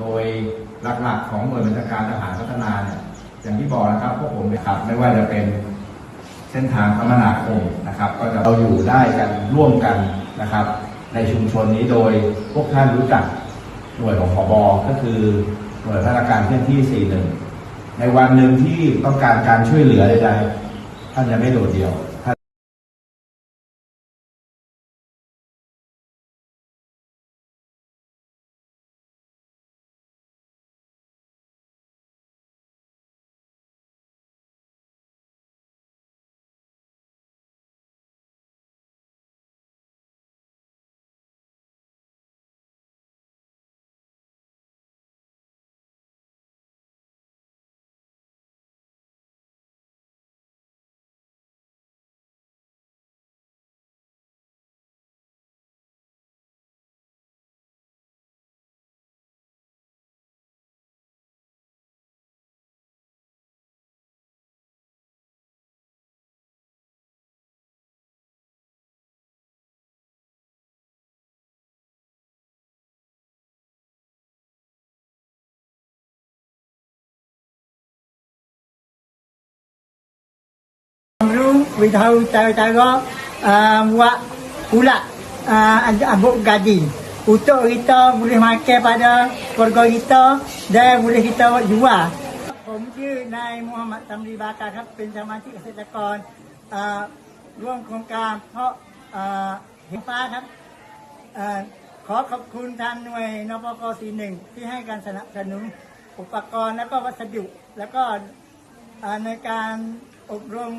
โดยหลักๆของหน่วยบัญชาการทหารพัฒนาเนี่ยอย่างที่บอกนะครับพวกผมนี่ยครับไม่ว่าจะเป็นเส้นทางคมนาคมนะครับ ก็จะเราอยู่ได้กันร่วมกันนะครับ ในชุมชนนี้โดยพวกท่านรู้จักหน่วยของผบก็คือหน่วยพัฒนาการเคลื่อนที่ 41 ในวันหนึ่งที่ต้องการการช่วยเหลือใดๆท่านจะไม่โดดเดี่ยว ท่าน Lu beritahu cara-cara uh, buat ulat uh, abuk gaji untuk kita boleh makan pada keluarga kita dan boleh kita jual. ผมชื่อนายมูฮัมหมัดตำรีบากาครับ เป็นสมาชิกเกษตรกรร่วมโครงการเพราะเห็นฟ้าครับอขอขอบคุณทางหน่วยนปกสีหนึ่งที่ให้การสนับสนุนอุปกรณ์และก็วัสดุ แล้วก็ในการอบรม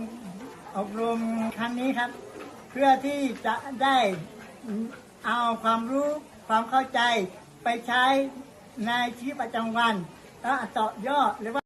อบรมครั้งนี้ครับ เพื่อที่จะได้เอาความรู้ความเข้าใจไปใช้ในชีวิตประจำวัน แล้วต่อยอดหรือว่า